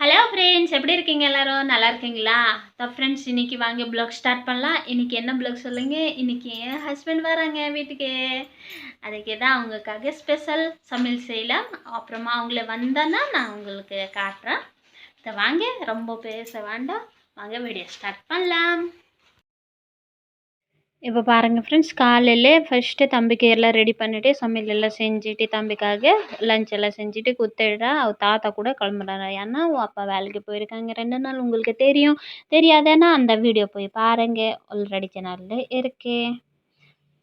Hello friends எப்படி இருக்கீங்க எல்லாரும்? நல்லா இருக்கீங்களா? த ஃப்ரெண்ட்ஸ் இன்னைக்கு வாங்க ப்ளாக் ஸ்டார்ட் பண்ணலாம். இன்றைக்கி என்ன ப்ளாக் சொல்லுங்க? இன்றைக்கி என் ஹஸ்பண்ட் வராங்க வீட்டுக்கு. அதுக்கு தான் அவங்களுக்காக ஸ்பெஷல் சமையல் செய்யலாம். அப்புறமா அவங்கள வந்தோன்னா நான் உங்களுக்கு காட்டுறேன். இதை வாங்க. ரொம்ப பேச வேண்டாம். வாங்க வீடியோ ஸ்டார்ட் பண்ணலாம். இப்போ பாருங்கள் ஃப்ரெண்ட்ஸ் காலையிலே ஃபஸ்ட்டு தம்பிக்கு எல்லாம் ரெடி பண்ணிவிட்டு சமையல் எல்லாம் செஞ்சுட்டு தம்பிக்காக லஞ்ச் எல்லாம் செஞ்சுட்டு குத்திடுறா அவ தாத்தா கூட கிளம்புறாரு ஏன்னா அவள் அப்பா வேலைக்கு போயிருக்காங்க. ரெண்டு நாள் உங்களுக்கு தெரியும். தெரியாதேன்னா அந்த வீடியோ போய் பாருங்கள் ஆல்ரெடி சேனலில் இருக்கே.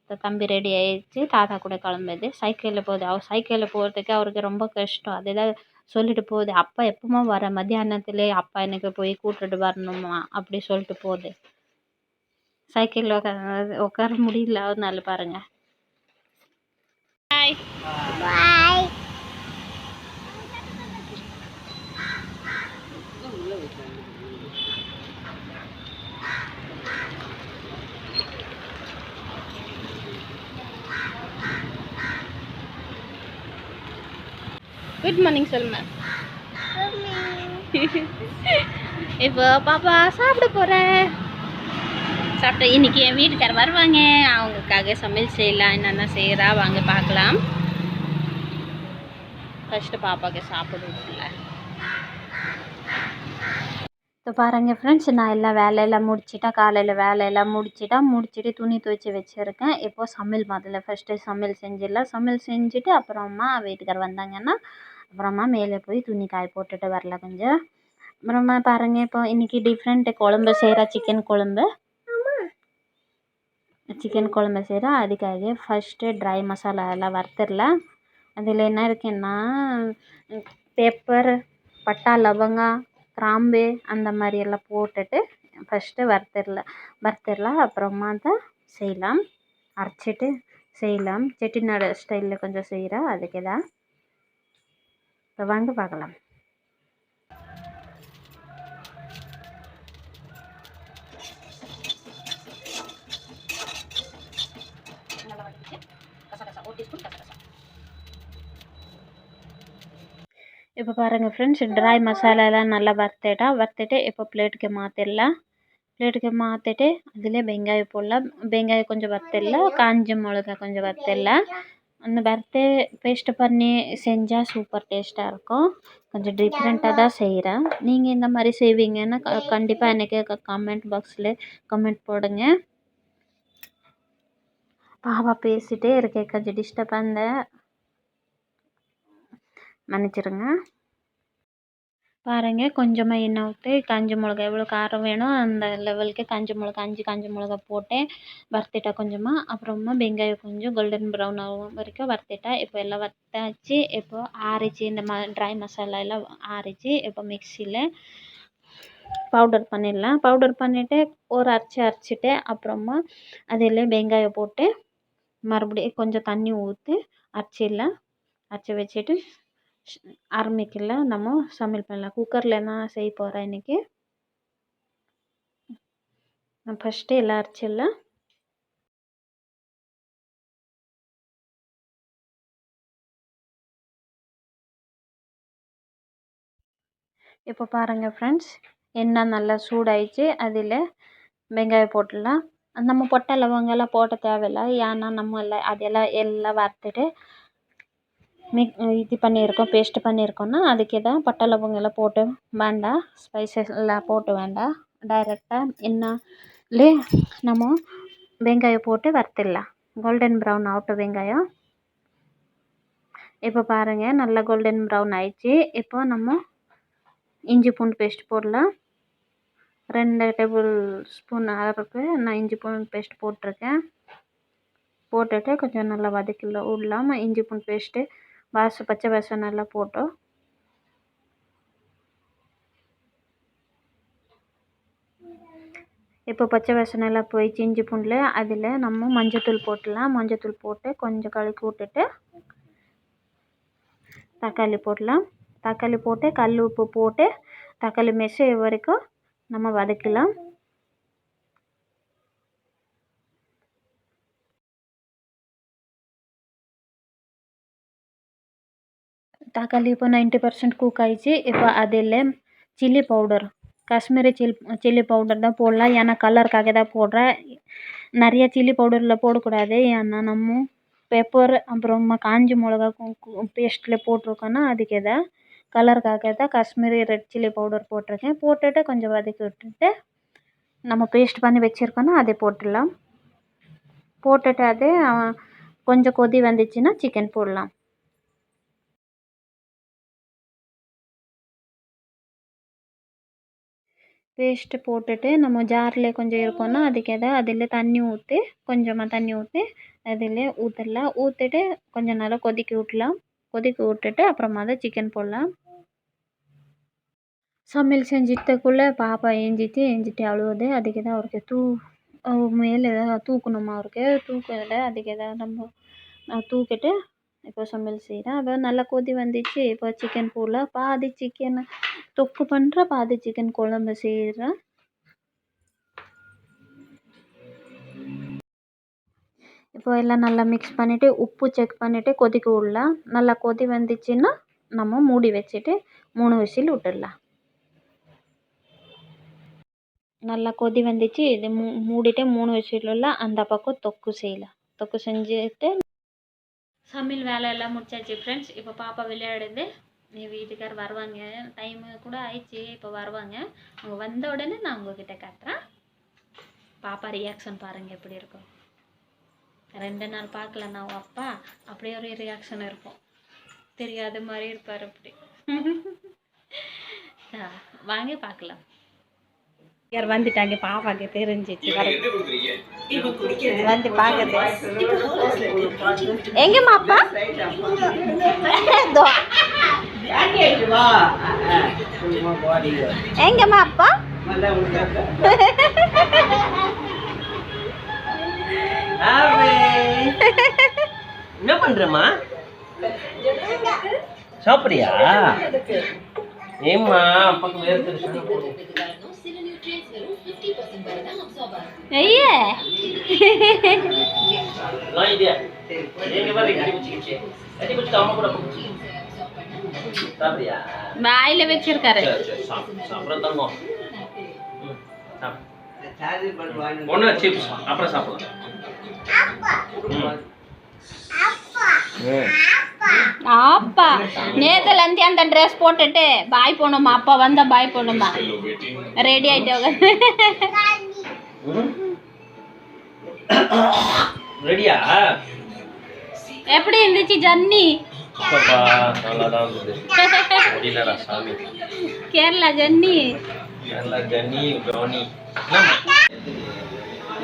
இப்போ தம்பி ரெடி ஆயிடுச்சு. தாத்தா கூட கிளம்புது. சைக்கிளில் போகுது. அவர் சைக்கிளில் போகிறதுக்கு அவருக்கு ரொம்ப கஷ்டம். அதுதான் சொல்லிட்டு போகுது. அப்பா எப்பவுமே வர மத்தியானத்துலேயே அப்பா எனக்கு போய் கூட்டிட்டு வரணுமா? அப்படி சொல்லிட்டு போகுது. சைக்கிளில் உட்கார உட்கார முடியல அதனால பாருங்க பாய் பாய் குட் மார்னிங் சொல்லுங்க இப்போ பாப்பா சாப்பிட போகிறேன் சாப்பிட்டு இன்றைக்கி என் வீட்டுக்கார் வருவாங்க. அவங்களுக்காக சமையல் செய்யலாம் என்னென்ன செய்கிறா வாங்க பார்க்கலாம். ஃபஸ்ட்டு பாப்பாவுக்கு சாப்பிடுவோம்ல இப்போ பாருங்க ஃப்ரெண்ட்ஸ் நான் எல்லாம் வேலையெல்லாம் முடிச்சிட்டா காலையில் வேலையெல்லாம் முடிச்சிட்டா முடிச்சிட்டு துணி துவைச்சி வச்சுருக்கேன். இப்போது சமையல் முதல்ல ஃபஸ்ட்டு சமையல் செஞ்சிடலாம். சமையல் செஞ்சுட்டு அப்புறமா வீட்டுக்கார் வந்தாங்கன்னா அப்புறமா மேலே போய் துணி காய போட்டுட்டு வரல கொஞ்சம். அப்புறமா பாருங்கள் இப்போ இன்றைக்கி டிஃப்ரெண்ட்டு குழம்பு செய்கிறா சிக்கன் குழம்பு. சிக்கன் குழம்பு செய்கிறா அதுக்காக ஃபஸ்ட்டு ட்ரை மசாலா எல்லாம் வறுத்துடலாம் அதில் என்ன இருக்குன்னா பெப்பர் பட்டை லவங்கம் கிராம்பு அந்த மாதிரி எல்லாம் போட்டுட்டு ஃபஸ்ட்டு வறுத்துடலாம் வறுத்துடலாம் அப்புறமா தான் செய்யலாம். அரைச்சிட்டு செய்யலாம். செட்டிநாடு ஸ்டைலில் கொஞ்சம் செய்கிறா அதுக்கு தான். இப்போ வாங்க பார்க்கலாம். இப்போ பாருங்கள் ஃப்ரெண்ட்ஸ் ட்ரை மசாலாலாம் நல்லா வறுத்துட்டா வறுத்துட்டு இப்போ பிளேட்டுக்கு மாற்றிடலாம் பிளேட்டுக்கு மாற்றிட்டு அதிலே வெங்காயம் போடலாம். வெங்காயம் கொஞ்சம் வறுத்துடலாம். காஞ்ச மிளகா கொஞ்சம் வறுத்துடலாம். அந்த வறுத்து பேஸ்ட் பண்ணி செஞ்சால் சூப்பர் டேஸ்ட்டாக இருக்கும். கொஞ்சம் டிஃப்ரெண்ட்டாக தான் செய்கிறேன் நீங்கள் இந்த மாதிரி செய்வீங்கன்னா கண்டிப்பாக எனக்கு கமெண்ட் பாக்ஸில் கமெண்ட் போடுங்க. பாவா பேசிகிட்டே இருக்கேன் கொஞ்சம் டிஸ்டர்ப் அந்த மன்னிச்சிடுங்க பாருங்கள் கொஞ்சமாக எண்ணெய் ஊற்றி காஞ்ச மிளகா எவ்வளோ காரம் வேணும் அந்த லெவலுக்கு காஞ்ச மிளகா அஞ்சு காஞ்ச மிளகா போட்டேன் வறுத்துட்டேன் கொஞ்சமாக அப்புறமா வெங்காயம் கொஞ்சம் கோல்டன் ப்ரௌன் ஆகும் வரைக்கும் வறுத்துட்டேன் இப்போ எல்லாம் வறுத்தாச்சு இப்போ ஆறிச்சு இந்த ம ட்ரை மசாலா எல்லாம் ஆறிச்சு இப்போ மிக்சியில் பவுடர் பண்ணிடலாம். பவுடர் பண்ணிவிட்டு ஒரு அரைச்சி அரைச்சிட்டு அப்புறமா அதில் வெங்காயம் போட்டு மறுபடியும் கொஞ்சம் தண்ணி ஊற்றி அரைச்சிடலாம். அரைச்சி வச்சுட்டு ஆரம்பிக்கல. நம்ம சமையல் பண்ணலாம் குக்கரில் என்ன செய்ய போகிறேன் இன்றைக்கி நான் ஃபஸ்ட்டு எல்லாம் அரைச்சிடலாம் இப்போ பாருங்கள் ஃப்ரெண்ட்ஸ் எண்ணெய் நல்லா சூடாயிடுச்சு. அதில் வெங்காயம் போட்டுடலாம். நம்ம பொட்டை லவங்கெல்லாம் போட தேவையில்ல. ஏன்னா நம்ம எல்லாம் அதெல்லாம் எல்லாம் வறுத்துட்டு மிக் இது பண்ணியிருக்கோம் பேஸ்ட் பண்ணியிருக்கோன்னா அதுக்கு தான் பட்டை லவங்கம் போட்டு வேண்டாம் ஸ்பைசஸ் எல்லாம் போட்டு வேண்டாம் டைரெக்டாக எண்ணெய்லே நம்ம வெங்காயம் போட்டு வறுத்துடலாம். கோல்டன் ப்ரௌன் ஆகட்டும் வெங்காயம். இப்போ பாருங்கள் நல்லா கோல்டன் ப்ரௌன் ஆயிடுச்சு. இப்போ நம்ம இஞ்சி பூண்டு பேஸ்ட் போடலாம். ரெண்டு டேபிள் ஸ்பூன் அளவுக்கு நான் இஞ்சி பூண்டு பேஸ்ட் போட்டிருக்கேன். போட்டுட்டு கொஞ்சம் நல்லா வதக்கில விடலாம் இஞ்சி பூண்டு பேஸ்ட்டு வாச பச்சை வாசனை எல்லாம் போட்டோம் இப்போ பச்சை வாசனை எல்லாம் போய் செஞ்சு பூண்டில் அதில் நம்ம மஞ்சத்தூள் போட்டுடலாம். மஞ்சத்தூள் போட்டு கொஞ்சம் கலக்கி விட்டுட்டு தக்காளி போடலாம். தக்காளி போட்டு கல் உப்பு போட்டு தக்காளி மெசு வரைக்கும் நம்ம வதக்கலாம். ತಾಕಲಿಪು ನೈಂಟಿ பர்சன்ட் குக் ஆயிடுச்சு இப்போ அதில் chilli powder Kashmiri chil chilli powder தான் போடலாம் ஏன்னா கலருக்காக தான் போடுறேன் நிறைய சில்லி பவுடரில் போடக்கூடாது ஏன்னா நம்ம பெப்பர் அப்புறம் காஞ்சி மிளகா பேஸ்ட்டில் போட்டிருக்கோன்னா அதுக்கு தான் கலருக்காக தான் காஷ்மீரி ரெட் சில்லி பவுடர் போட்டிருக்கேன் போட்டுட்டு கொஞ்சம் வதக்கி விட்டுட்டு நம்ம பேஸ்ட் பண்ணி வச்சுருக்கோன்னா அதை போட்டுடலாம் போட்டுட்டு அதே கொஞ்சம் கொதி வந்துச்சுன்னா சிக்கன் போடலாம் பேஸ்ட்டு போட்டுட்டு நம்ம ஜாரில் கொஞ்சம் இருக்கோன்னா அதுக்கு எதா அதில் தண்ணி ஊற்றி கொஞ்சமாக தண்ணி ஊற்றி அதில் ஊற்றிடலாம் ஊற்றிட்டு கொஞ்சம் நேரம் கொதிக்க விட்லாம் கொதிக்க விட்டுட்டு அப்புறமா தான் சிக்கன் போடலாம். சமையல் செஞ்சிட்டக்குள்ளே பாப்பா ஏஞ்சிட்டு ஏஞ்சிட்டு அழுவுது. அதுக்கு தான் அவருக்கு தூ மேலே தூக்கணுமா அவருக்கு? தூக்கலை. அதுக்கு எதாவது நம்ம தூக்கிட்டு இப்போ சமையல் செய்கிறேன் அப்போ நல்லா கொதி வந்துச்சு. இப்போ சிக்கன் போடலாம் பாதி சிக்கன் தொக்கு பண்ணுறேன் பாதி சிக்கன் குழம்பு செய்கிறேன் இப்போ எல்லாம் நல்லா மிக்ஸ் பண்ணிவிட்டு உப்பு செக் பண்ணிவிட்டு கொதிக்க விடலாம் நல்லா கொதி வந்துச்சுன்னா நம்ம மூடி வச்சுட்டு மூணு விசில் விட்டுடலாம். நல்லா கொதி வந்துச்சு. இது மூ மூடிட்டு மூணு விசில் அந்த பக்கம் தொக்கு செய்யலாம். தொக்கு செஞ்சுட்டு சமையல் வேலை எல்லாம் முடிச்சாச்சு ஃப்ரெண்ட்ஸ் இப்போ பாப்பா விளையாடுது. நீ வீட்டுக்கார் வருவாங்க. டைமு கூட ஆயிடுச்சு இப்போ வருவாங்க. அவங்க வந்த உடனே நான் உங்ககிட்ட காட்டுறேன். பாப்பா ரியாக்ஷன் பாருங்கள் எப்படி இருக்கும். ரெண்டு நாள் பார்க்கல நான் அப்பா அப்படியே ஒரு ரியாக்ஷன் இருக்கும். தெரியாத மாதிரி இருப்பார் அப்படி. ஆ, வாங்க பார்க்கலாம். யார் வந்துட்டாங்க பாப்பாக்கு தெரிஞ்சிச்சு. வந்து பார்க்குது எங்கம்மா அப்பா. எங்கம்மா அப்பா? என்ன பண்றமா சாப்பிடுறியா? ஏம்மா அப்பாக்கு வேர்த்து ஐயே இதே எங்க பாரு கட்டி பிடிச்சிக்கிச்சு கட்டி அப்பா நேத்துல இருந்து அந்த ட்ரெஸ் போட்டுட்டு பாய் போகணுமா அப்பா வந்தா பாய் போகணுமா ரெடி ஆயிட்டு ம். ரெடியா எப்படி இருந்துச்சு ஜர்னி கேரளா ஜர்னி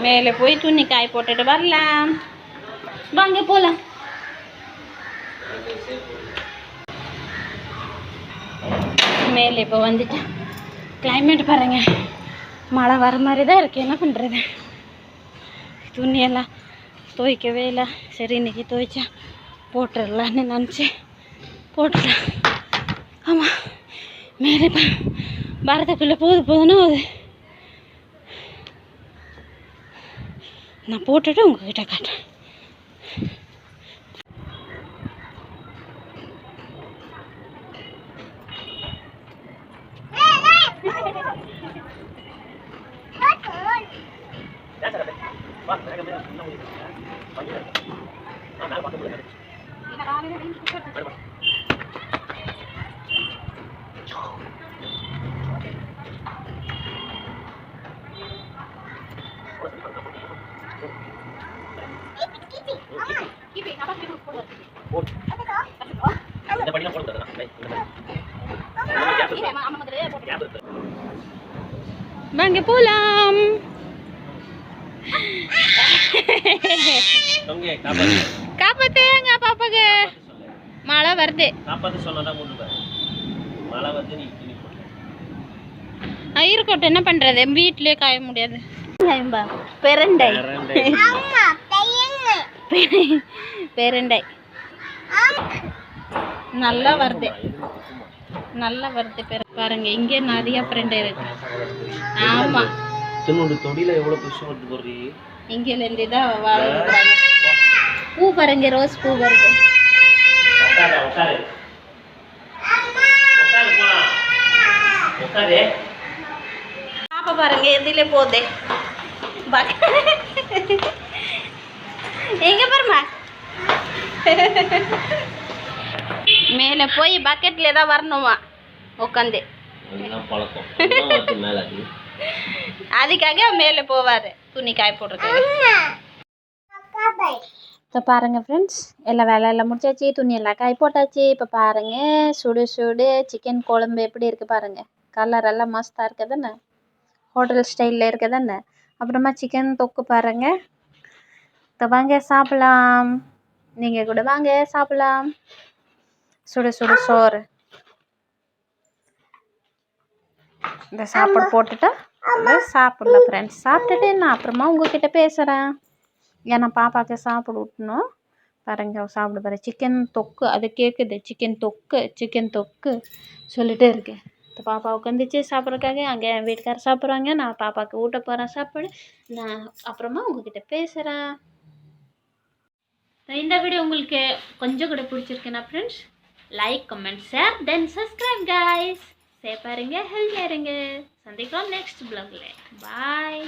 மேலே போய் துணி காய போட்டுட்டு வரலாம். வாங்க போலாம். மேலே இப்போ வந்துட்டேன் கிளைமேட் பாருங்க. மழை வர மாதிரி தான் இருக்கு. என்ன பண்ணுறது துணியெல்லாம் துவைக்கவே இல்லை. சரி இன்னைக்கு துவைச்சா போட்டுடலான்னு நினச்சி போட்டுடலாம் ஆமாம் மேலே இப்போ வரதுக்குள்ளே போகுது போதுன்னா அது நான் போட்டுட்டு உங்ககிட்ட காட்டுறேன் இந்த படினா போட்டு தரேன் லைட் இந்த மாதிரி கேப் இருக்கு போலாம். தொங்க காப்பாத்து காப்பாத்துங்க பாப்பாக்கு? மழை வருது. இருக்கட்டும் என்ன பண்றது? வீட்டிலே காய முடியாது. பெரண்டை. பிரண்டை. பெரண்டை. நல்லா வருது. நல்லா வருது பெர. பாருங்க இங்கே நிறைய பெரண்டை இருக்கு. ஆமா. தின்னோட தொடியில எவ்வளவு பெருசு வருது போடுறீ இங்கேருந்து தான். பூ பாருங்க ரோஸ் பூ வருது. உட்காரு உட்காரு. உட்காரு போலாம். உட்காரு. பாப்பா பாருங்க எதிலே போதே எங்க பாருமா மேலே போய் பக்கெட்ல தான் வரணுமா? உட்காந்து அதுக்காக மேலே போவார். துணி காய போடுறதுக்கு இப்போ பாருங்கள் ஃப்ரெண்ட்ஸ் எல்லா வேலையெல்லாம் முடிச்சாச்சு துணி எல்லாம் காய் போட்டாச்சு. இப்போ பாருங்கள் சுடு சுடு சிக்கன் குழம்பு எப்படி இருக்குது பாருங்கள் கலர் எல்லாம் மஸ்தாக இருக்குது தானே? ஹோட்டல் ஸ்டைலில் இருக்குது தானே? அப்புறமா சிக்கன் தொக்கு பாருங்கள் இப்போ வாங்க சாப்பிடலாம். நீங்கள் கூட வாங்க சாப்பிடலாம். சுடு சுடு சோறு. இந்த சாப்பாடு போட்டுட்டா சாப்பிடலாம் ஃப்ரெண்ட்ஸ் சாப்பிட்டுட்டு நான் அப்புறமா உங்ககிட்ட பேசுகிறேன் ஏன்னா பாப்பாவுக்கு சாப்பிட ஊட்டணும். பாருங்க சாப்பிட பாரு. சிக்கன் தொக்கு அது கேட்குது சிக்கன் தொக்கு சிக்கன் தொக்கு சொல்லிட்டே இருக்கு. இப்போ பாப்பா உட்காந்துச்சு சாப்பிட்றதுக்காக. அங்கே என் வீட்டுக்காரர் சாப்பிட்றாங்க. நான் பாப்பாவுக்கு ஊட்ட போகிறேன் சாப்பாடு. நான் அப்புறமா உங்ககிட்ட பேசுகிறேன் இந்த வீடியோ உங்களுக்கு கொஞ்சம் கூட பிடிச்சிருக்குன்னா friends like comment share then subscribe guys சேஃபாக இருங்க ஹெல்த்தியாக இருங்க. சந்திக்கலாம் நெக்ஸ்ட் பிளாகில் பாய்